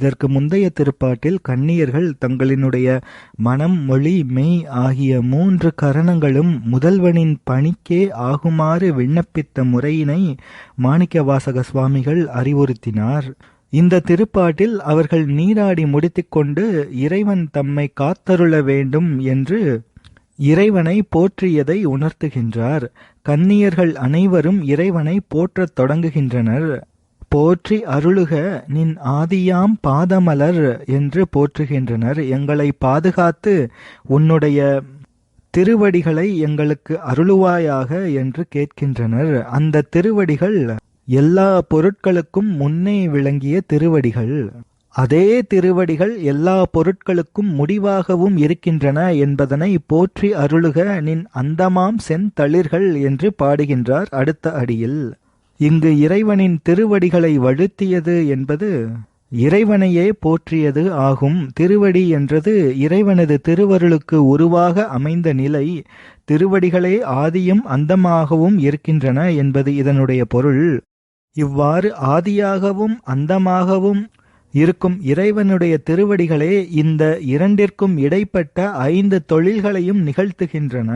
இதற்கு முந்தைய திருப்பாட்டில் கன்னியர்கள் தங்களினுடைய மனம் மொழி மெய் ஆகிய மூன்று கரணங்களும் முதல்வனின் பணிக்கே ஆகுமாறு விண்ணப்பித்த முறையினை மாணிக்கவாசக சுவாமிகள் அறிவுறுத்தினார். இந்த திருப்பாட்டில் அவர்கள் நீராடி முடித்துக்கொண்டு இறைவன் தம்மை காத்தருள வேண்டும் என்று இறைவனை போற்றியதை உணர்த்துகின்றார். கன்னியர்கள் அனைவரும் இறைவனை போற்றத் தொடங்குகின்றனர். போற்றி அருளுக நின் ஆதியாம் பாதமலர் என்று போற்றுகின்றனர். எங்களை பாதுகாத்து உன்னுடைய திருவடிகளை எங்களுக்கு அருளுவாயாக என்று கேட்கின்றனர். அந்த திருவடிகள் எல்லா பொருட்களுக்கும் முன்னே விளங்கிய திருவடிகள். அதே திருவடிகள் எல்லா பொருட்களுக்கும் முடிவாகவும் இருக்கின்றன என்பதனை போற்றி அருளுக நின் அந்தமாம் செந்தளிர்கள் என்று பாடுகின்றார் அடுத்த அடியில். இங்கு இறைவனின் திருவடிகளை வழுத்தியது என்பது இறைவனையே போற்றியது ஆகும். திருவடி என்றது இறைவனது திருவருளுக்கு உருவாக அமைந்த நிலை. திருவடிகளே ஆதியும் அந்தமாகவும் இருக்கின்றன என்பது இதனுடைய பொருள். இவ்வாறு ஆதியாகவும் அந்தமாகவும் இருக்கும் இறைவனுடைய திருவடிகளே இந்த இரண்டிற்கும் இடைப்பட்ட ஐந்து தொழில்களையும் நிகழ்த்துகின்றன.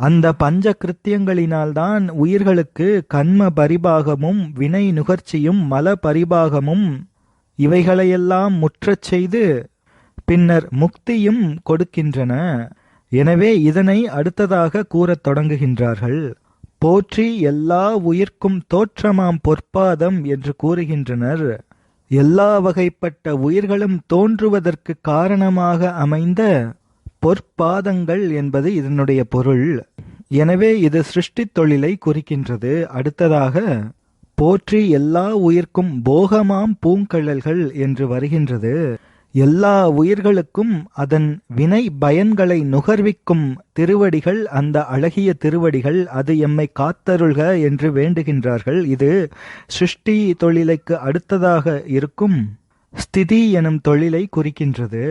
அந்த பஞ்ச கிருத்தியங்களினால்தான் உயிர்களுக்கு கண்ம பரிபாகமும் வினை நுகர்ச்சியும் மல பரிபாகமும் இவைகளையெல்லாம் முற்றச் செய்து பின்னர் முக்தியும் கொடுக்கின்றன. எனவே இதனை அடுத்ததாக கூறத் தொடங்குகின்றார்கள். போற்றி எல்லா உயிர்க்கும் தோற்றமாம் பொற்பாதம் என்று கூறுகின்றனர். எல்லா வகைப்பட்ட உயிர்களும் தோன்றுவதற்கு காரணமாக அமைந்த பொற்பாதங்கள் என்பது இதனுடைய பொருள். எனவே இது சிருஷ்டி தொழிலை குறிக்கின்றது. அடுத்ததாக போற்றி எல்லா உயிர்க்கும் போகமாம் பூங்கழல்கள் என்று வருகின்றது. எல்லா உயிர்களுக்கும் அதன் வினை பயன்களை நுகர்விக்கும் திருவடிகள் அந்த அழகிய திருவடிகள் அது எம்மை காத்தருள்க என்று வேண்டுகின்றார்கள். இது சிருஷ்டி தொழிலைக்கு அடுத்ததாக இருக்கும் ஸ்திதி எனும் தொழிலை குறிக்கின்றது.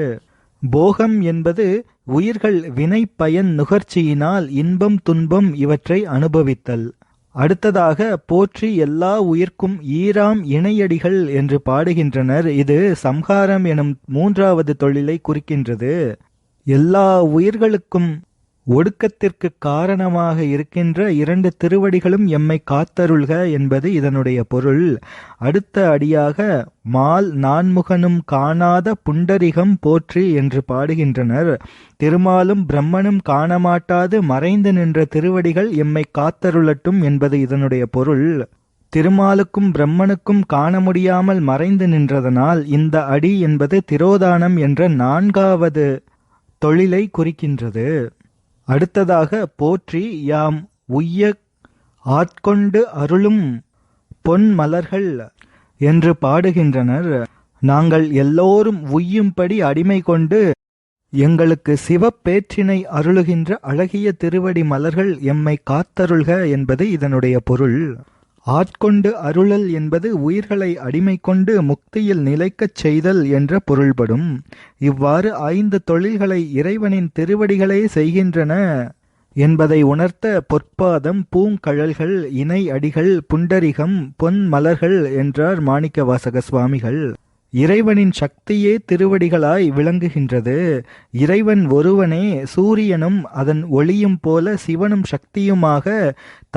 போகம் என்பது உயிர்கள் வினை பயன் நுகர்ச்சியினால் இன்பம் துன்பம் இவற்றை அனுபவித்தல். அடுத்ததாக போற்றி எல்லா உயிர்க்கும் ஈராம் இணையடிகள் என்று பாடுகின்றனர். இது சம்ஹாரம் எனும் மூன்றாவது தொழிலை குறிக்கின்றது. எல்லா உயிர்களுக்கும் ஒடுக்கத்திற்கு காரணமாக இருக்கின்ற இரண்டு திருவடிகளும் எம்மை காத்தருள்க என்பது இதனுடைய பொருள். அடுத்த அடியாக மால் நான்முகனும் காணாத புண்டரிகம் போற்றி என்று பாடுகின்றனர். திருமாலும் பிரம்மனும் காணமாட்டாது மறைந்து நின்ற திருவடிகள் எம்மை காத்தருளட்டும் என்பது இதனுடைய பொருள். திருமாலுக்கும் பிரம்மனுக்கும் காண முடியாமல் மறைந்து நின்றதனால் இந்த அடி என்பது திரோதானம் என்ற நான்காவது தொழிலை குறிக்கின்றது. அடுத்ததாக போற்றி யாம் உய்ய ஆட்கொண்டு அருளும் பொன் மலர்கள் என்று பாடுகின்றனர். நாங்கள் எல்லோரும் உய்யும்படி அடிமை கொண்டு எங்களுக்கு சிவப்பேற்றினை அருளுகின்ற அழகிய திருவடி மலர்கள் எம்மை காத்தருள்க என்பது இதனுடைய பொருள். ஆட்கொண்டு அருளல் என்பது உயிர்களை அடிமை கொண்டு முக்தியில் நிலைக்கச் செய்தல் என்ற பொருள்படும். இவ்வாறு ஐந்து தொழில்களை இறைவனின் திருவடிகளே செய்கின்றன என்பதை உணர்த்த பொற்பாதம் பூங்கழல்கள் இணை அடிகள் புண்டரிகம் பொன் மலர்கள் என்றார் மாணிக்கவாசக சுவாமிகள். இறைவனின் சக்தியே திருவடிகளாய் விளங்குகின்றது. இறைவன் ஒருவனே சூரியனும் அதன் ஒளியும் போல சிவனும் சக்தியுமாக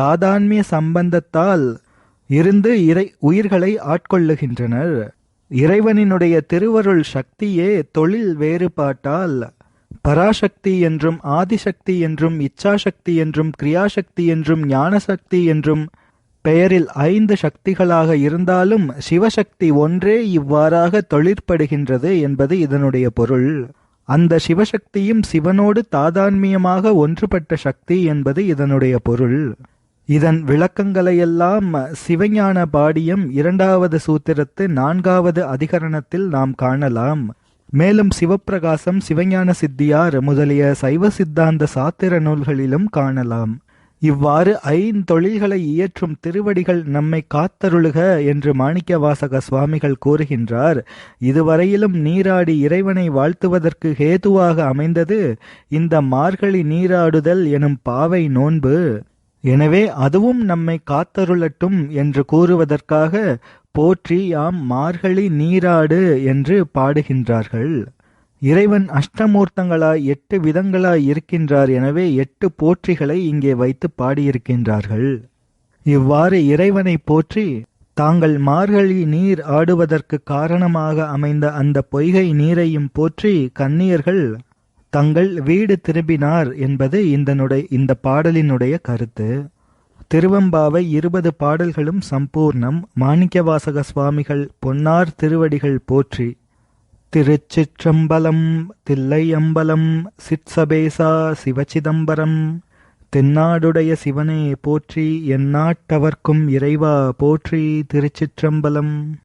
தாதான்மிய சம்பந்தத்தால் இருந்து இறை உயிர்களை ஆட்கொள்ளுகின்றனர். இறைவனினுடைய திருவருள் சக்தியே தொழில் வேறுபாட்டால் பராசக்தி என்றும் ஆதிசக்தி என்றும் இச்சாசக்தி என்றும் கிரியாசக்தி என்றும் ஞானசக்தி என்றும் பெயரில் ஐந்து சக்திகளாக இருந்தாலும் சிவசக்தி ஒன்றே இவ்வாறாக தொழிற்படுகின்றது என்பது இதனுடைய பொருள். அந்த சிவசக்தியும் சிவனோடு தாதான்மியமாக ஒன்றுபட்ட சக்தி என்பது இதனுடைய பொருள். இதன் விளக்கங்களையெல்லாம் சிவஞான பாடியம் இரண்டாவது சூத்திரத்து நான்காவது அதிகரணத்தில் நாம் காணலாம். மேலும் சிவப்பிரகாசம் சிவஞான சித்தியார் முதலிய சைவ சித்தாந்த சாத்திர நூல்களிலும் காணலாம். இவ்வாறு ஐந்தொழில்களை இயற்றும் திருவடிகள் நம்மை காத்தருளுக என்று மாணிக்கவாசக சுவாமிகள் கூறுகின்றார். இதுவரையிலும் நீராடி இறைவனை வாழ்த்துவதற்கு ஹேதுவாக அமைந்தது இந்த மார்கழி நீராடுதல் எனும் பாவை நோன்பு. எனவே அதுவும் நம்மை காத்தருளட்டும் என்று கூறுவதற்காக போற்றி யாம் மார்கழி நீராடு என்று பாடுகின்றார்கள். இறைவன் அஷ்டமூர்த்தங்களாய் எட்டு விதங்களாய் இருக்கின்றார் எனவே எட்டு போற்றிகளை இங்கே வைத்து பாடியிருக்கின்றார்கள். இவ்வாறு இறைவனை போற்றி தாங்கள் மார்கழி நீர் ஆடுவதற்கு காரணமாக அமைந்த அந்த பொய்கை நீரையும் போற்றி கன்னியர்கள் தங்கள் வீடு திரும்பினார் என்பது இந்தனுடைய இந்த பாடலினுடைய கருத்து. திருவம்பாவை இருபது பாடல்களும் சம்பூர்ணம். மாணிக்கவாசக சுவாமிகள் பொன்னார் திருவடிகள் போற்றி திருச்சிற்றம்பலம் தில்லையம்பலம் சிற்சபேசா சிவச்சிதம்பரம் தென்னாடுடைய சிவனே போற்றி எந்நாட்டவர்க்கும் இறைவா போற்றி திருச்சிற்றம்பலம்.